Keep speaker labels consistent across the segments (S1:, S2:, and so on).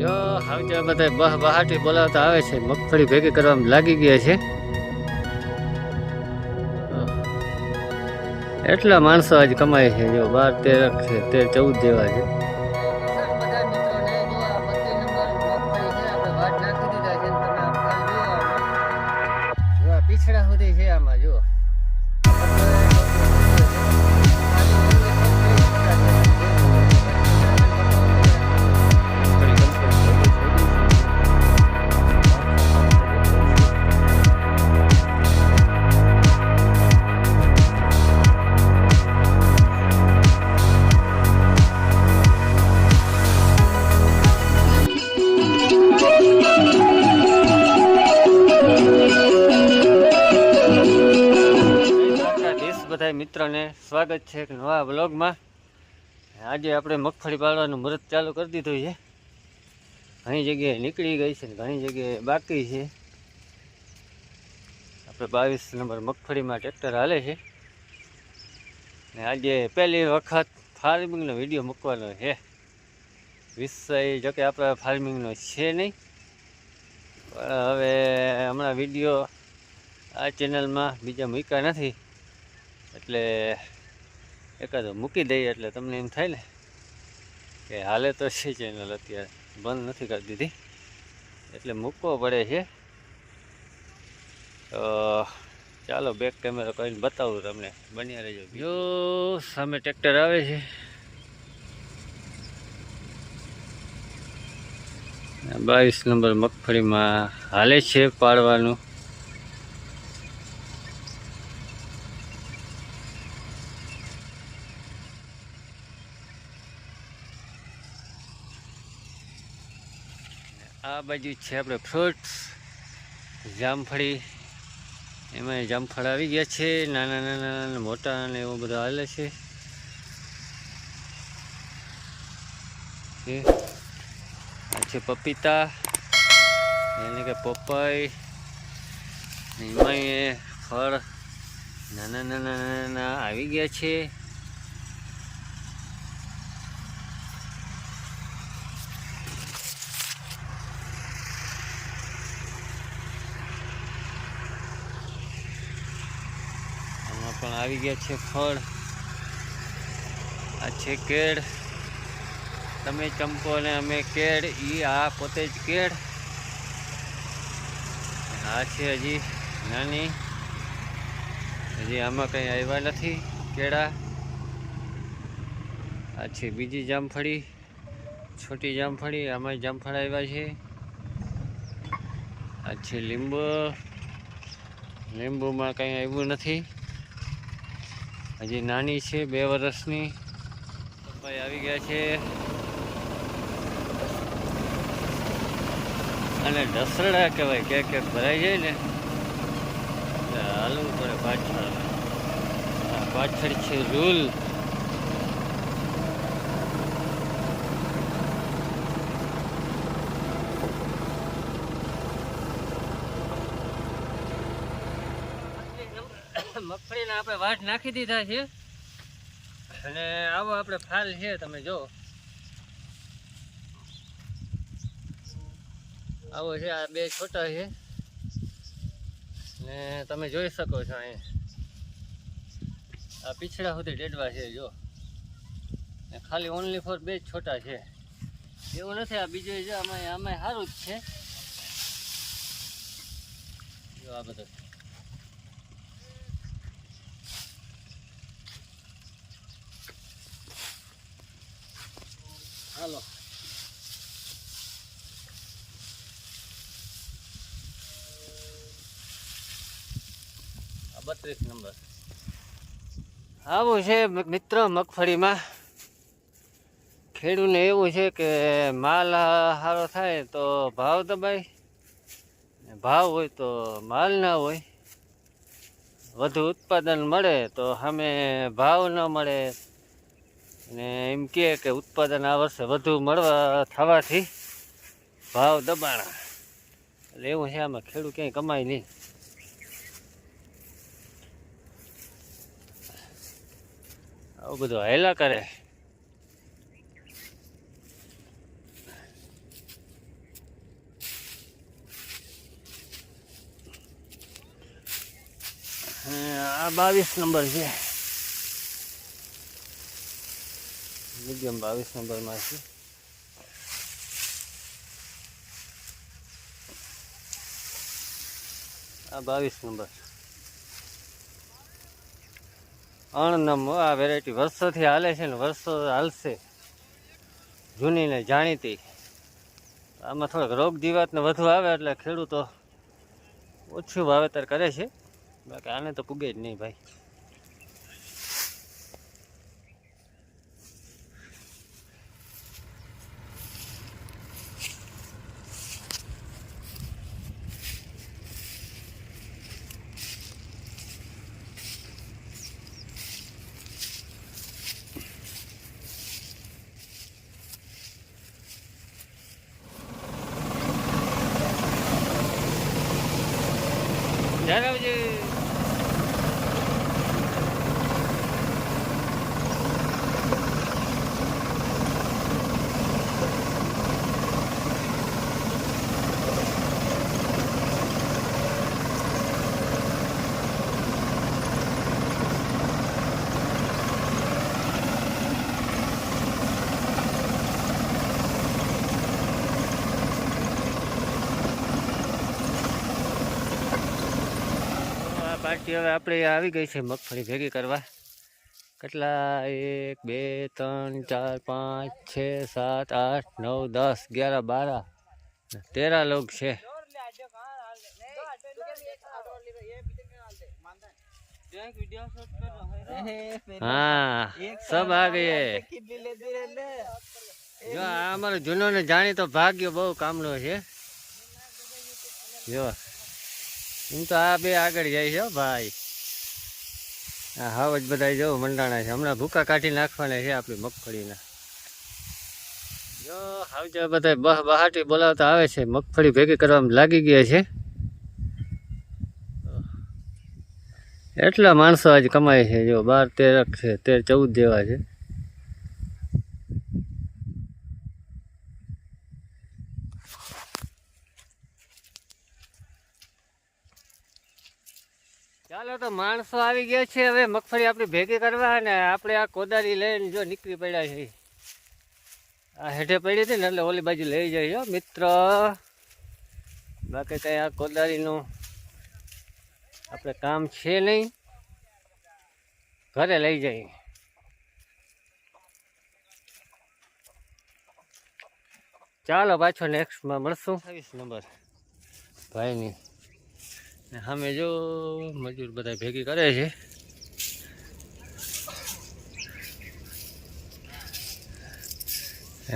S1: જો હાવજા બધા બહ બહાટી બોલાવતા આવે છે. મગફળી ભેગી કરવામાં લાગી ગયા છે. એટલા માણસો આજ કમાય છે. જો, બાર તેર છે, તેર ચૌદ જેવા છે. પીછડા સુધી છે આમાં, જો. બધા મિત્રોને સ્વાગત છે એક નવા બ્લોગમાં આજે આપણે મગફળી પાડવાનું મુહૂર્ત ચાલુ કરી દીધું છે. ઘણી જગ્યાએ નીકળી ગઈ છે ઘણી જગ્યાએ બાકી છે. આપણે બાવીસ નંબર મગફળીમાં ટ્રેક્ટર હાલે છે. ને આજે પહેલી વખત ફાર્મિંગનો વીડિયો મૂકવાનો છે. વિષય જો કે આપણા ફાર્મિંગનો છે નહીં. પણ હવે હમણાં વીડિયો આ ચેનલમાં બીજા મૂક્યા નથી. એટલે એકાદો મૂકી દઈએ એટલે તમને એમ થાય ને કે હાલે તો છે ચેનલ અત્યારે. બંધ નથી કરી દીધી. એટલે મૂકવો પડે છે. તો ચાલો બેક કેમેરો કરીને બતાવું તમને. બન્યા રહેજો જો, સામે ટ્રેક્ટર આવે છે. બાવીસ નંબર મગફળીમાં હાલે છે પાડવાનું. આ બાજુ છે આપણે ફ્રૂટ્સ જામફળી, એમાં જામફળ આવી ગયા છે, નાના નાના નાના મોટા અને એવું બધું હાલે છે છે. પપીતા, એને કે પપાઈ એમાં ફળ નાના નાના નાના આવી ગયા છે આમાં પણ આવી ગયા છે ફળ. આ છે કેળ. તમે ચંપો અને અમે કેળ, ઈ આ પોતે જ કેળ. આ છે હજી નાની. હજી આમાં કંઈ આવ્યા નથી કેળા. આ છે બીજી જામફળી, છોટી જામફળી, આમાં જામફળ આવ્યા છે. આ છે લીંબુ. લીંબુમાં કંઈ આવ્યું નથી. હજી નાની છે, બે વર્ષની. પપ્પાઈ આવી ગયા છે. અને ઢસરડા કહેવાય કે ક્યાંક ભરાઈ જાય ને. એટલે હાલવું પડે પાછળ. પાછળ છે રૂલ મગફળીના આપણે વાટ નાખી દીધા છે. અને આવો આપણે ફાલ છે, તમે જો. આવો છે, આ બે છોટા છે. ને તમે જોઈ શકો છો અહીં આ પીછડા સુધી ડેડવા છે, જો. ને ખાલી ઓનલી ફોર બે જ છોટા છે. એવું નથી, આ બીજું જો, આમાં આમાં સારું જ છે. જો આ બધું. બત્રીસ નંબર. આવું છે મિત્ર મગફળીમાં. ખેડૂને એવું છે કે માલ સારો થાય તો ભાવ દબાય. ભાવ હોય તો માલ ના હોય. વધુ ઉત્પાદન મળે તો સામે ભાવ ન મળે. ને એમ કહે કે ઉત્પાદન આ વર્ષે વધુ મળવા થવાથી ભાવ દબાણા. એટલે એવું છે, આમાં ખેડૂત ક્યાંય કમાય નહીં. આવું બધું હેલા કરે. આ બાવીસ નંબર છે. મીડિયમ બાવીસ નંબરમાં છે. આ બાવીસ નંબર. અણનમ, આ વેરાયટી વર્ષોથી હાલે છે ને વર્ષો હાલશે. જૂની ને જાણીતી. આમાં થોડોક રોગ જીવાતને વધુ આવે એટલે ખેડૂતો ઓછું વાવેતર કરે છે. બાકી આને તો પૂગે જ નહીં ભાઈ. જયરામજી આ પાર્ટી હવે આપણે આવી ગઈ છે મગફળી ભેગી કરવા. કેટલા? એક, બે, ત્રણ, ચાર, પાંચ, છ, સાત, આઠ, નવ, દસ, અગિયાર, બાર, તેરા લોગ છે. સબ આ ગયે જો આ અમારો જૂનો ને જાણીતો ભાગ્ય બહુ કામનો છે. જો. એમ તો આ બે આગળ જાય છે ભાઈ. આ હાવ જ બધા જો મંડાણા છે. હમણાં ભૂકા કાઢી નાખવાના છે આપણી મગફળીના. જો હાવ જે બધા બહ બહાટી બોલાવતા આવે છે. મગફળી ભેગી કરવામાં લાગી ગયા છે. એટલા માણસો આજે કમાય છે. જો બાર તેર છે, તેર ચૌદ જેવા છે. ચાલો તો માણસો આવી ગયા છે હવે મગફળી આપણે ભેગી કરવા અને આપણે આ કોદારી લઈને જો નીકળી પડ્યા છે. આ હેઠે પડી હતી ને એટલે ઓલી બાજુ લઈ જાય મિત્ર. બાકી કઈ આ કોદારીનું આપણે કામ છે નહીં. ઘરે લઈ જઈએ. ચાલો પાછો નેક્સ્ટમાં મળશું. છવ્વીસ નંબર. ભાઈની ને સામે જો મજૂર બધા ભેગી કરે છે.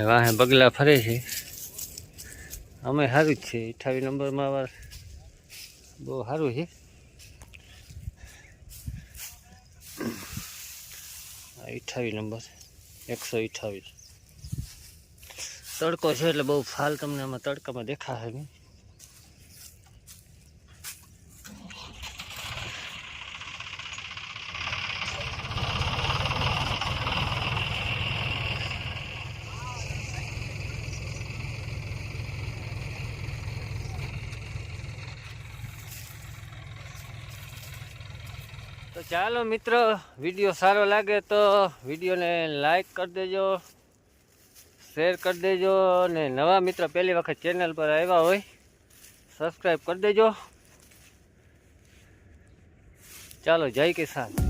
S1: વાહે બગલા ફરે છે. અમે સારું જ છે. અઠાવીસ નંબરમાં બહુ સારું છે. અઠાવીસ નંબર, એકસો અઠાવીસ. તડકો છે એટલે બહુ ફાલ તમને આમાં તડકામાં દેખાશે નહીં. ચાલો મિત્રો, વીડિયો સારો લાગે તો વિડીયોને લાઈક કરી દેજો, શેર કરી દેજો ને નવા મિત્ર પહેલી વખત ચેનલ પર આવ્યા હોય, સબસ્ક્રાઈબ કરી દેજો. ચાલો, જય કિસાન.